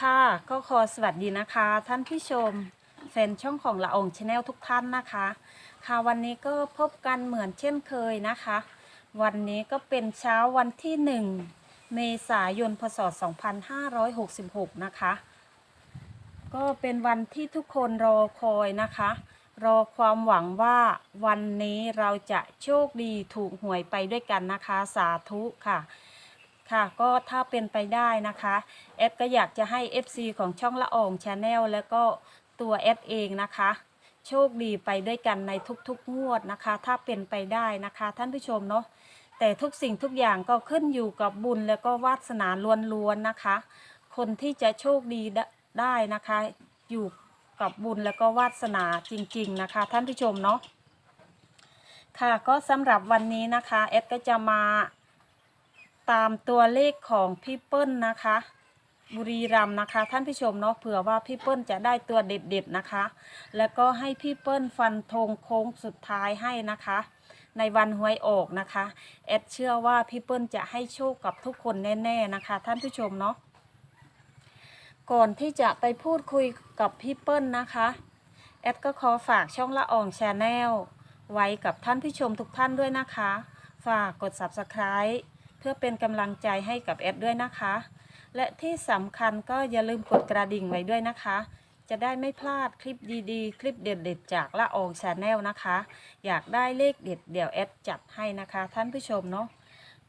ค่ะก็ขอสวัสดีนะคะ ท่านผู้ชมแฟนช่องของละองชาแนลทุกท่านนะคะ ค่ะวันนี้ก็พบกันเหมือนเช่นเคยนะคะ วันนี้ก็เป็นเช้าวันที่ 1 เมษายนพศ 2566 นะคะ ก็เป็นวันที่ทุกคนรอคอยนะคะ รอความหวังว่าวันนี้เราจะโชคดีถูกหวยไปด้วยกันนะคะ สาธุค่ะ ค่ะก็ถ้าเป็นไปได้นะคะแอดก็อยากจะให้ FC ของช่องละอองชาแนลแล้วก็ตัวแอดเองนะคะ โชคดีไปด้วยกันในทุกๆ งวดนะคะ ถ้าเป็นไปได้นะคะ ท่านผู้ชมเนาะแต่ทุกสิ่งทุกอย่างก็ขึ้นอยู่กับบุญแล้วก็วาสนาล้วนๆนะคะ คนที่จะโชคดีได้ได้นะคะ อยู่กับบุญแล้วก็วาสนาจริง ๆนะคะ ท่านผู้ชมเนาะค่ะก็สำหรับวันนี้นะคะแอดก็จะมา ตามตัวเลขของพี่เปิ้ลนะคะ บุรีรัมย์นะคะ ท่านผู้ชมเนาะเผื่อว่าพี่เปิ้ลจะได้ตัวเด็ดๆนะคะ แล้วก็ให้พี่เปิ้ลฟันธงโค้งสุดท้ายให้นะคะ ในวันหวยออกนะคะแอดเชื่อว่าพี่เปิ้ลจะให้โชคกับทุกคนแน่ๆนะคะ ท่านผู้ชมเนาะก่อนที่จะไปพูดคุยกับพี่เปิ้ลนะคะแอดก็ขอฝากช่องละอองชาแนลไว้กับท่านผู้ชมทุกท่านด้วยนะคะ ฝากกด subscribe เพื่อเป็นกำลังใจให้กับแอดด้วยนะคะ และที่สำคัญก็อย่าลืมกดกระดิ่งไว้ด้วยนะคะ จะได้ไม่พลาดคลิปดีๆ คลิปเด็ดๆ จากละอองชาแนลนะคะ อยากได้เลขเด็ดเดี๋ยวแอดจัดให้นะคะ ท่านผู้ชมเนาะ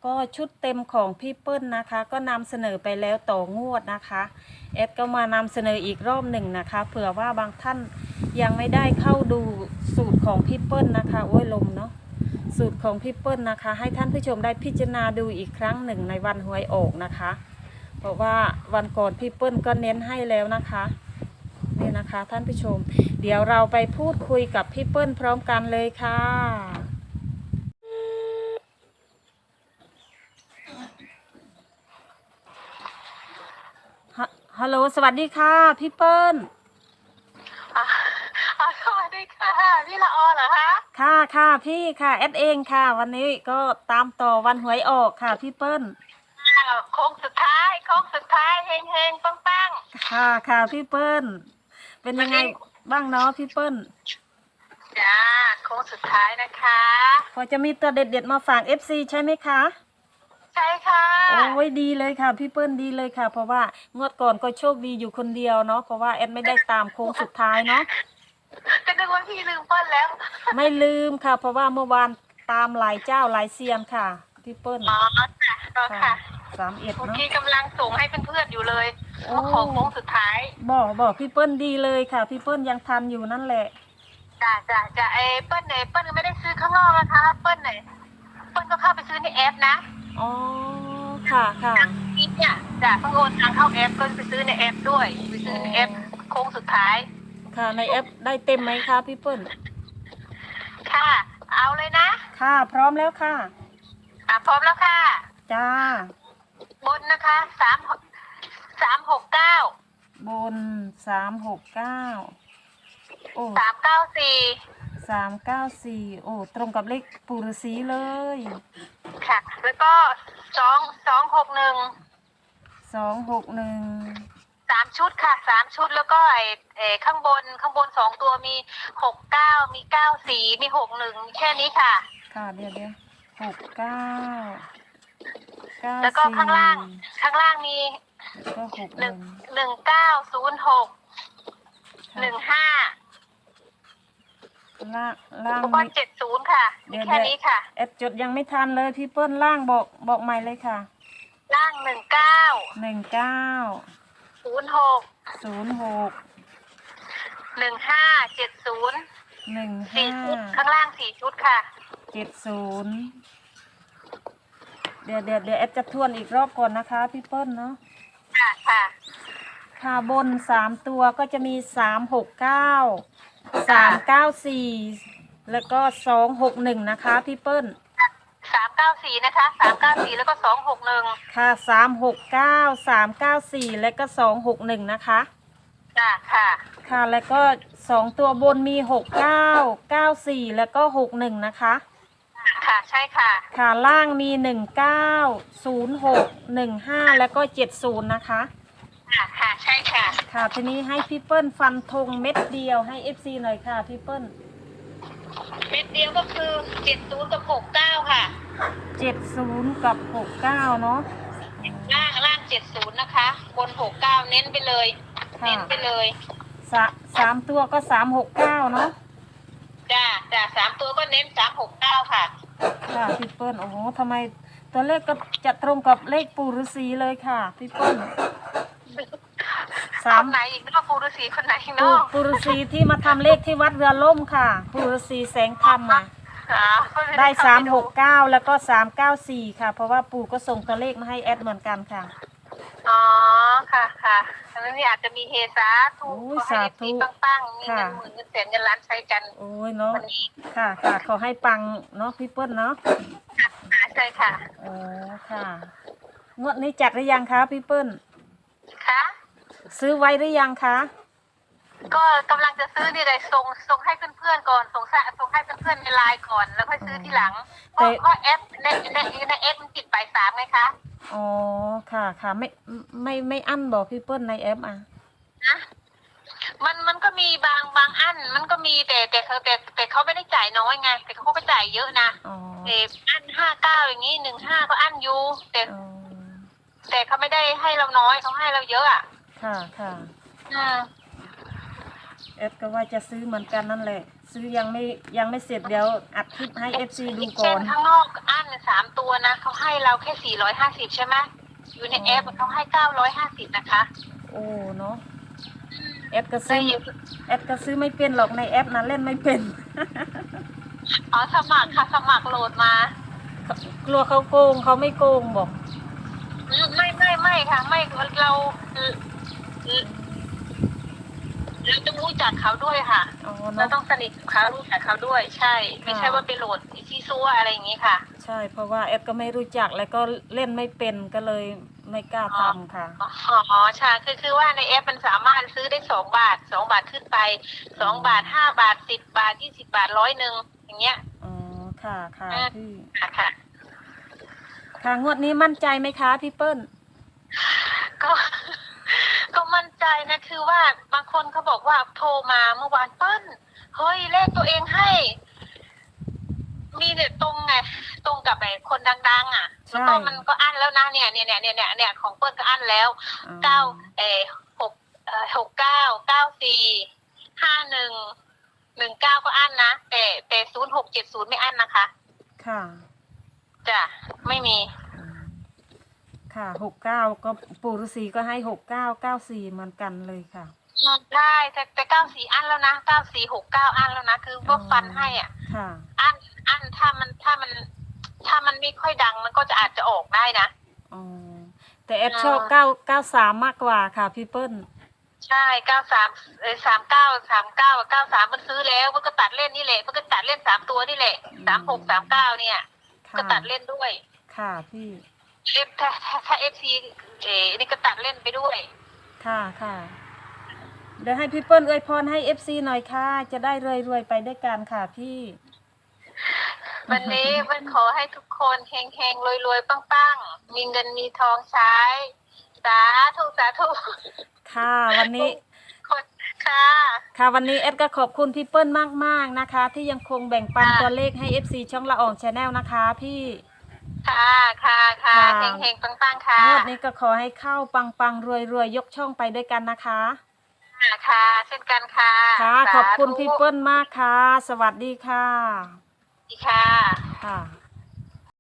ก็ชุดเต็มของพี่เปิ้ลนะคะ ก็นำเสนอไปแล้วต่องวดนะคะแอดก็มานำเสนออีกรอบหนึ่งนะคะเผื่อว่าบางท่านยังไม่ได้เข้าดูสูตรของพี่เปิ้ลนะคะโอ้ยลมเนาะ สูตรของพี่เปิ้ลนะคะ ให้ท่านผู้ชมได้พิจารณาดูอีกครั้งหนึ่งในวันหวยออกนะคะ เพราะว่าวันก่อนพี่เปิ้ลก็เน้นให้แล้วนะคะนี่นะคะท่านผู้ชม เดี๋ยวเราไปพูดคุยกับพี่เปิ้ลพร้อมกันเลยค่ะฮัลโหลสวัสดีค่ะ พี่เปิ้ล สวัสดีค่ะพี่ละออเหรอคะค่ะค่ะพี่ค่ะแอดเองค่ะ วันนี้ก็ตามต่อวันหวยออกค่ะพี่เปิ้ลอ่าโค้งสุดท้ายโค้งสุดท้ายเฮงเฮงปังปังค่ะค่ะพี่เปิ้ลเป็นยังไงบ้างเนาะพี่เปิ้ลจ้าโค้งสุดท้ายนะคะพอจะมีตัวเด็ดๆมาฝาก FC ใช่ไหมคะใช่ค่ะโอ้ยดีเลยค่ะ พี่เปิ้ลดีเลยค่ะ เพราะว่างวดก่อนก็โชคดีอยู่คนเดียวเนาะเพราะว่าแอดไม่ได้ตามโค้งสุดท้ายเนาะ ก็นึกว่าพี่ลืมเปิ้ลแล้วไม่ลืมค่ะ เพราะว่าเมื่อวานตามหลายเจ้าหลายเซียนค่ะ พี่เปิ้ลอ๋อค่ะก็ค่ะสามเอ็ดเมื่อเนาะ กี้กำลังส่งให้เพื่อนๆอยู่เลยโอ้ ว่าขอโค้งสุดท้ายบอกบอกพี่เปิ้ลดีเลยค่ะ พี่เปิ้ลยังทันอยู่นั่นแหละ จ้าจ้าจ้าเอเปิ้ลไหนเปิ้ลไม่ได้ซื้อข้างนอกนะคะเปิ้ลไหนเปิ้ลก็เข้าไปซื้อในแอปนะอ๋อ ค่ะค่ะ นี่เนี่ยจ้าเพิ่งโอนทางเข้าแอปก็ไปซื้อในแอปด้วยไปซื้อในแอปโค้งสุดท้าย ค่ะ ในแอปได้เต็มไหมคะพี่เปิ้ลค่ะ เอาเลยนะ ค่ะ พร้อมแล้วค่ะ อะพร้อมแล้วค่ะ จ้า บนนะคะสามสามหกเก้าบนสามหกเก้าโอ้สามเก้าสี่สามเก้าสี่โอ้ตรงกับเลขปุรสีเลย ค่ะ แล้วก็สองสองหกหนึ่งสองหกหนึ่ง สามชุดค่ะสามชุดแล้วก็ไอ้ไอ้ข้างบนข้างบนสองตัวมีหกเก้ามีเก้าสี่มีหกหนึ่งแค่นี้ค่ะ ค่ะเดี๋ยวเดี๋ยวหกเก้าเก้าแล้วก็สี่ข้างล่าง ข้างล่างมีแล้วก็หกหหนึ่นึ่งงหนึ่งเก้าศูนย์หกหนึ่งห้าล่างล่างแล้วก็ไม่เจ็ดศูนย์ค่ะเดี๋มียวแค่นี้ค่ะ แอดจดยังไม่ทันเลยพี่เปิ้ลล่างบอกบอกใหม่เลยค่ะล่างหนึ่งเก้าหนึ่งเก้า ศูนย์หกศูนย์หกหนึ่งห้าเจ็ดศูนย์หนึ่งสี่ห้าชุดข้างล่างสี่ชุดค่ะ เจ็ดศูนย์เดี๋ยวเดี๋ยวเดี๋ยวแอดจะทวนอีกรอบก่อนนะคะพี่เปิ้ลเนาะ ค่ะค่ะค่ะบนสามตัวก็จะมีสามหกเก้าสามเก้าสี่แล้วก็สองหกหนึ่งนะคะพี่เปิ้ลสาม เก้าสี่นะคะสามเก้าสี่แล้วก็สองหกหนึ่งค่ะสามหกเก้าสามเก้าสี่แล้วก็สองหกหนึ่งนะคะ จ้ะค่ะ ค่ะแล้วก็สองตัวบนมีหกเก้าเก้าสี่แล้วก็หกหนึ่งนะคะ ค่ะใช่ค่ะ ค่ะล่างมีหนึ่งเก้าศูนย์หกหนึ่งห้าแล้วก็เจ็ดศูนย์นะคะ ค่ะค่ะใช่ค่ะ ค่ะทีนี้ให้พี่เปิ้ลฟันธงเม็ดเดียวให้ FC หน่อยค่ะพี่เปิ้ล เม็ดเดียวก็คือเจ็ดศูนย์กับหกเก้า ค่ะ70กับ69เนาะล่างล่างเจ็ดศูนย์นะคะ บนหกเก้าเน้นไปเลยค่ะเน้นไปเลยสะสามตัวก็369เนาะจ้าจ้าสามตัวก็เน้นสามหกเก้าค่ะ ค่ะพี่เปิ้ลโอ้โหทำไมตัวเลขก็จะตรงกับเลขปู่ฤาษีเลยค่ะพี่เปิ้ลสาคมนไหนอีกเนาะปูฤาษีคนไหนปู่เนาะปู่ฤาษีที่มาทำเลขที่วัดเรือล่มค่ะปู่ฤาษีแสงธรรมอะ อ๋อได้เข้สามปหกเก้าแล้วก็สามเก้าสี่ค่ะ เพราะว่าปู่ก็ส่งตัวเลขมาให้แอดเหมือนกันค่ะ อ๋อค่ะค่ะอันนี้อาจจะมีเฮสาธุโอ้ยขอให้สาธุปีปังๆมีเงิค่ะ นหมื่นเงินแสนเงินล้านใช้กันโอ้ยเนาะวันนี้ค่ะค่ะขอให้ปังเนาะพี่เปิ้ลเนาะค่ะใช่ค่ะโอ้ค่ะ งวดนี้จัดหรือยังคะพี่เปิ้ลค่ะ ซื้อไว้หรือยังคะ ก็กำลังจะซื้อนี่เลยส่งส่งให้เพื่อนๆก่อนส่งสะส่งให้เพื่อนๆในไลน์ก่อน แล้วค่อยซื้อทีหลังเพราะเพราะแอปในในในแอปมันติดบ่ายสามไงคะอ๋อค่ะค่ะไม่ไม่ไม่อั้นบอกพี่เปิ้ลในแอปอะ นะมันมันก็มีบางบางอัน มันก็มีแต่แต่เขาแต่แต่เขาไม่ได้จ่ายน้อยไงแต่เขาก็จ่ายเยอะนะอ๋อเอออันห้าเก้าอย่างนี้หนึ่งห้าก็อันอยู่แต่อ๋อแต่เขาไม่ได้ให้เราน้อยเขาให้เราเยอะอะค่ะค่ะ อืม เอฟก็ว่าจะซื้อเหมือนกันนั่นแหละ ซื้อยังไม่ยังไม่เสร็จเดี๋ยวอัดคลิปให้เอฟซีดูก่เช่อนนข้างนอกอันสามตัวนะเขาให้เราแค่สี่ร้อยห้าสิบใช่ไหมอยู่ในแอปเขาให้เก้าร้อยห้าสิบนะคะโอ้เนาะแอดก็ได้ซื้ออยู่แอดก็ซื้อไม่เป็นหรอกในแอปนะเล่นไม่เป็นอ๋อสมัครค่ะสมัครโหลดมากลัวเขาโกงเขาไม่โกงบอกอืมไม่ไม่ไม่ค่ะ ไม่เรา เราต้องรู้จักเขาด้วยค่ะอ๋อเราเนาะต้องสนิทกับเขารู้จักเขาด้วย ใช่ ไม่ใช่ค่ะว่าไปโหลดที่ซัวอะไรอย่างนี้ค่ะ ใช่ เพราะว่าแอดก็ไม่รู้จักแล้วก็เล่นไม่เป็นก็เลยไม่กล้าทำค่ะ อ๋อใช่คือคือว่าในแอปมันสามารถซื้อได้สองบาทสองบาทขึ้นไปสองบาทห้าบาทสิบบาทยี่สิบาทร้อยหนึ่งอย่างเงี้ย อ๋อ ค่ะค่ะอืมพี่ค่ะค่ะ ค่ะงวดนี้มั่นใจไหมคะพี่เปิ้ล ก็ก็มั่น ใจนะคือว่าบางคนเขาบอกว่าโทรมาเมื่อวานเปิ้ลเฮ้ยเลขตัวเองให้ มีเนี่ยตรงไงตรงกับไอ้คนดัง ๆ อะใช่ แล้วก็มันก็อั้นแล้วนะเนี่ยเนี่ยเนี่ยเนี่ยเนี่ยเนี่ยของเปิ้ลก็อั้นแล้วอ๋อเก้าเออหกเอ่อหกเก้าเก้าสี่ห้าหนึ่งหนึ่งเก้าก็อั้นนะแต่แต่ศูนย์หกเจ็ดศูนย์ไม่อั้นนะคะค่ะ จ้ะไม่มีอืม ค่ะหกเก้าก็ปู่ฤาษีก็ให้หกเก้าเก้าสี่เหมือนกันเลยค่ะได้แต่แต่เก้าสี่อันแล้วนะเก้าสี่หกเก้าอันแล้วนะคือว่าฟันให้อะ ค่ะ อันอันถ้ามันถ้ามัน ถ้ามันไม่ค่อยดังมันก็จะอาจจะออกได้นะ อ๋อ แต่แอดอ่าชอบเก้าเก้าสามมากกว่าค่ะพี่เปิ้ล ใช่เก้าสามเออสามเก้าสามเก้าเก้าสามมันซื้อแล้วมันก็ตัดเล่นนี่แหละมันก็ตัดเล่นสามตัวนี่แหละสามหกสามเก้าเนี่ย ค่ะ ก็ตัดเล่นด้วย ค่ะพี่ เอฟถ้าถ้าถ้าเอฟซีเอนี่ก็ตัดเล่นไปด้วย ค่ะค่ะ เดี๋ยวให้พี่เปิ้ลอวยพรให้เอฟซีหน่อยค่ะ จะได้รวยรวยๆไปด้วยกันค่ะพี่ วันนี้มันขอให้ทุกคนเฮงเฮงรวยรวยๆปังๆ มีเงินมีทองใช้ สาธุสาธุค่ะวันนี้ คนค่ะ ค่ะวันนี้เอดก็ขอบคุณพี่เปิ้ลมากๆนะคะ ที่ยังคงแบ่งปันค่ะตัวเลขให้ FC ช่องละอองชาแนลนะคะพี่ ค่ะค่ะค่ะค่ะเฮงเฮงปังปังๆค่ะงวดนี้ก็ขอให้เข้าปังปังรวยรวยๆยกช่องไปด้วยกันนะคะค่ะค่ะเช่นกันค่ะค่ะสาธุขอบคุณพี่เปิ้ลมากค่ะ สวัสดีค่ะ ดีค่ะค่ะ